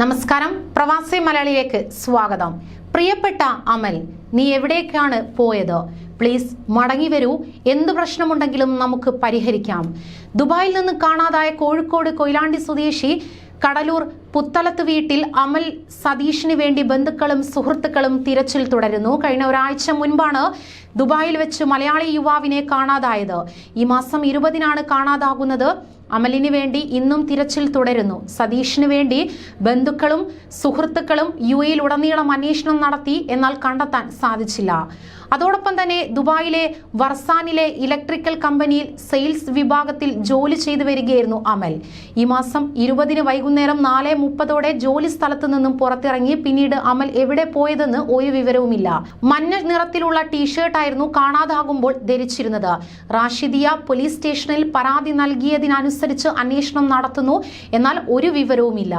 നമസ്കാരം. പ്രവാസി മലയാളിയിലേക്ക് സ്വാഗതം. പ്രിയപ്പെട്ട അമൽ നീ എവിടേക്കാണ് പോയത്? പ്ലീസ് മടങ്ങി വരൂ. എന്ത് പ്രശ്നമുണ്ടെങ്കിലും നമുക്ക് പരിഹരിക്കാം. ദുബായിൽ നിന്ന് കാണാതായ കോഴിക്കോട് കൊയിലാണ്ടി സ്വദേശി കടലൂർ പുത്തലത്ത് വീട്ടിൽ അമൽ സതീഷിന് വേണ്ടി ബന്ധുക്കളും സുഹൃത്തുക്കളും തിരച്ചിൽ തുടരുന്നു. കഴിഞ്ഞ ഒരാഴ്ച മുൻപാണ് ദുബായിൽ വെച്ച് മലയാളി യുവാവിനെ കാണാതായത്. ഈ മാസം ഇരുപതിനാണ് കാണാതാകുന്നത്. അമലിന് വേണ്ടി ഇന്നും തിരച്ചിൽ തുടരുന്നു. സതീഷിന് വേണ്ടി ബന്ധുക്കളും സുഹൃത്തുക്കളും യു എയിൽ ഉടനീളം അന്വേഷണം നടത്തി എന്നാൽ കണ്ടെത്താൻ സാധിച്ചില്ല. അതോടൊപ്പം തന്നെ ദുബായിലെ വർസാനിലെ ഇലക്ട്രിക്കൽ കമ്പനിയിൽ സെയിൽസ് വിഭാഗത്തിൽ ജോലി ചെയ്തു വരികയായിരുന്നു അമൽ. ഈ മാസം ഇരുപതിന് വൈകുന്നേരം നാല് മുപ്പതോടെ ജോലി സ്ഥലത്തു നിന്നും പുറത്തിറങ്ങി പിന്നീട് അമൽ എവിടെ പോയതെന്ന് ഒരു വിവരവുമില്ല. മഞ്ഞ നിറത്തിലുള്ള ടീഷർട്ട് ആയിരുന്നു കാണാതാകുമ്പോൾ ധരിച്ചിരുന്നത്. റാഷിദിയ പോലീസ് സ്റ്റേഷനിൽ പരാതി നൽകിയതിനനുസരിച്ച് അന്വേഷണം നടത്തുന്നു എന്നാൽ ഒരു വിവരവുമില്ല.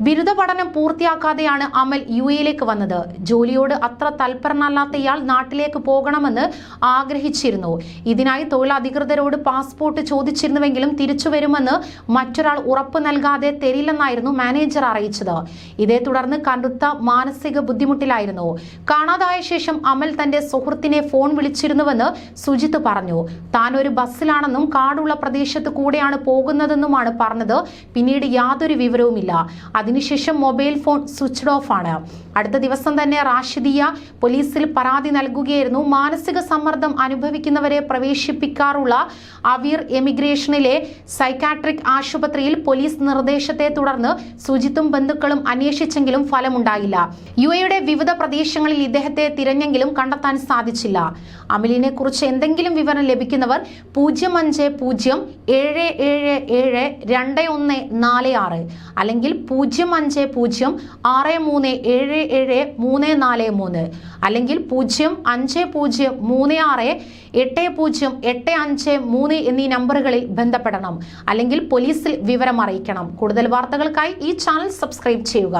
ബിരുദ പഠനം പൂർത്തിയാക്കാതെയാണ് അമൽ യു എയിലേക്ക് വന്നത്. ജോലിയോട് അത്ര തൽപരനല്ലാത്ത ഇയാൾ നാട്ടിലേക്ക് പോകണമെന്ന് ആഗ്രഹിച്ചിരുന്നു. ഇതിനായി തൊഴിലധികൃതരോട് പാസ്പോർട്ട് ചോദിച്ചിരുന്നുവെങ്കിലും തിരിച്ചു വരുമെന്ന് മറ്റൊരാൾ ഉറപ്പ് നൽകാതെ തരില്ലെന്നായിരുന്നു മാനേജർ അറിയിച്ചത്. ഇതേ തുടർന്ന് കടുത്ത മാനസിക ബുദ്ധിമുട്ടിലായിരുന്നു. കാണാതായ ശേഷം അമൽ തന്റെ സുഹൃത്തിനെ ഫോൺ വിളിച്ചിരുന്നുവെന്ന് സുജിത്ത് പറഞ്ഞു. താൻ ഒരു ബസ്സിലാണെന്നും കാടുള്ള പ്രദേശത്ത് കൂടെയാണ് പോകുന്നതെന്നുമാണ് പറഞ്ഞത്. പിന്നീട് യാതൊരു വിവരവുമില്ല. അതിനുശേഷം മൊബൈൽ ഫോൺ സ്വിച്ച്ഡ് ഓഫ് ആണ്. അടുത്ത ദിവസം തന്നെ റാഷിദിയ പോലീസിൽ പരാതി നൽകുകയായിരുന്നു. മാനസിക സമ്മർദ്ദം അനുഭവിക്കുന്നവരെ പ്രവേശിപ്പിക്കാറുള്ള അവീർ എമിഗ്രേഷനിലെ സൈക്കാട്രിക് ആശുപത്രിയിൽ പോലീസ് നിർദ്ദേശത്തെ തുടർന്ന് സുജിത്തും ബന്ധുക്കളും അന്വേഷിച്ചെങ്കിലും ഫലമുണ്ടായില്ല. യു എയുടെ വിവിധ പ്രദേശങ്ങളിൽ ഇദ്ദേഹത്തെ തിരഞ്ഞെങ്കിലും കണ്ടെത്താൻ സാധിച്ചില്ല. അമിലിനെ കുറിച്ച് എന്തെങ്കിലും വിവരം ലഭിക്കുന്നവർ പൂജ്യം അഞ്ച് പൂജ്യം ഏഴ് ഏഴ് ഏഴ് രണ്ട് ഒന്ന് നാല് ആറ് അല്ലെങ്കിൽ പൂജ്യം അഞ്ച് പൂജ്യം ആറ് മൂന്ന് ഏഴ് ഏഴ് മൂന്ന് നാല് മൂന്ന് അല്ലെങ്കിൽ പൂജ്യം അഞ്ച് പൂജ്യം മൂന്ന് ആറ് എട്ട് പൂജ്യം എട്ട് അഞ്ച് മൂന്ന് എന്നീ നമ്പറുകളിൽ ബന്ധപ്പെടണം. അല്ലെങ്കിൽ പോലീസിൽ വിവരം അറിയിക്കണം. കൂടുതൽ വാർത്തകൾക്കായി ഈ ചാനൽ സബ്സ്ക്രൈബ് ചെയ്യുക.